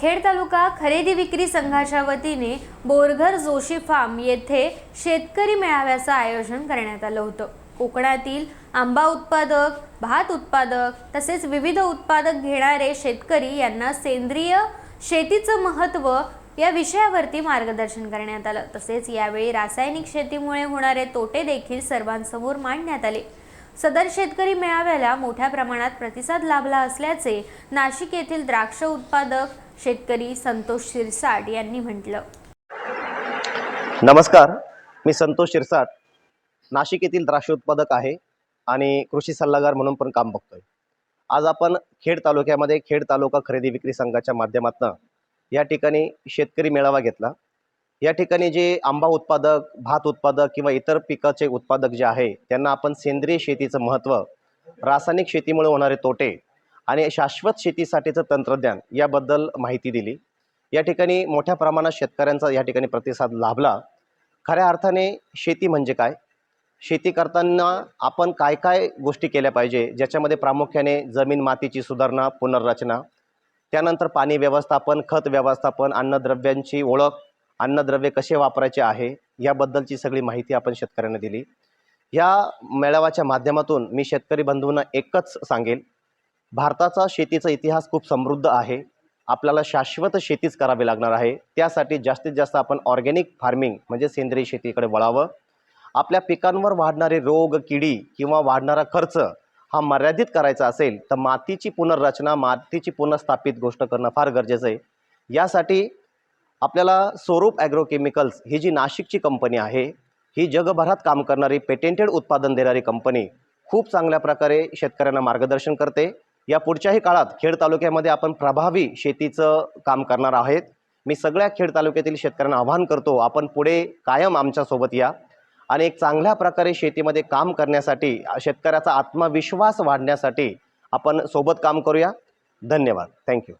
खेड तालुका खरेदी विक्री संघाच्या वतीने बोरघर जोशी फार्म येथे शेतकरी मेळाव्याचं आयोजन करण्यात आलं होतं. कोकणातील आंबा उत्पादक भात उत्पादक तसेच विविध उत्पादक घेणारे शेतकरी यांना सेंद्रिय शेतीचं महत्त्व या विषयावरती मार्गदर्शन करण्यात आलं. तसेच यावेळी रासायनिक शेतीमुळे होणारे तोटे देखील सर्वांसमोर मांडण्यात आले. सदर शेतकरी मेळाव्याला मोठ्या प्रमाणात प्रतिसाद लाभला असल्याचे नाशिक येथील द्राक्ष उत्पादक शेतकरी संतोष शिरसाट यांनी म्हटलं. नमस्कार मी संतोष शिरसाट. नाशिक येथील द्राक्ष उत्पादक आहे आणि कृषी सल्लागार म्हणून पण काम बघतोय. आज आपण खेड तालुक्यामध्ये खेड तालुका खरेदी विक्री संघाच्या माध्यमातून या ठिकाणी शेतकरी मेळावा घेतला. या ठिकाणी जे आंबा उत्पादक भात उत्पादक किंवा इतर पिकाचे उत्पादक जे आहे त्यांना आपण सेंद्रिय शेतीचं महत्त्व रासायनिक शेतीमुळे होणारे तोटे आणि शाश्वत शेतीसाठीचं तंत्रज्ञान याबद्दल माहिती दिली. या ठिकाणी मोठ्या प्रमाणात शेतकऱ्यांचा या ठिकाणी प्रतिसाद लाभला. खऱ्या अर्थाने शेती म्हणजे काय? शेती करताना आपण काय काय गोष्टी केल्या पाहिजे? ज्याच्यामध्ये प्रामुख्याने जमीन मातीची सुधारणा पुनर्रचना त्यानंतर पाणी व्यवस्थापन खत व्यवस्थापन अन्नद्रव्यांची ओळख अन्नद्रव्य कसे वापरायचे आहे याबद्दलची सगळी माहिती आपण शेतकऱ्यांना दिली. या मेळाव्याच्या माध्यमातून मी शेतकरी बंधूंना एकच सांगेल. भारताचा शेतीचा इतिहास खूप समृद्ध आहे. आपल्याला शाश्वत शेतीच करावी लागणार आहे. त्यासाठी जास्तीत जास्त आपण ऑर्गॅनिक फार्मिंग म्हणजे सेंद्रिय शेतीकडे वळावं. आपल्या पिकांवर वाढणारे रोग किडी किंवा वाढणारा खर्च हा मर्यादित करायचा असेल तर मातीची पुनर्रचना मातीची पुनर्स्थापित गोष्ट करणं फार गरजेचं आहे. यासाठी आपल्याला स्वरूप ॲग्रोकेमिकल्स ही जी नाशिकची कंपनी आहे ही जगभरात काम करणारी पेटेंटेड उत्पादन देणारी कंपनी खूप चांगल्या प्रकारे शेतकऱ्यांना मार्गदर्शन करते. या पुढच्याही काळात खेड तालुक्यामध्ये आपण प्रभावी शेतीचं काम करणार आहेत. मी सगळ्या खेड तालुक्यातील शेतकऱ्यांना आवाहन करतो आपण पुढे कायम आमच्यासोबत या. आणि एक चांगल्या प्रकारे शेतीमध्ये काम करण्यासाठी शेतकऱ्याचा आत्मविश्वास वाढण्यासाठी आपण सोबत काम करूया. धन्यवाद. थँक्यू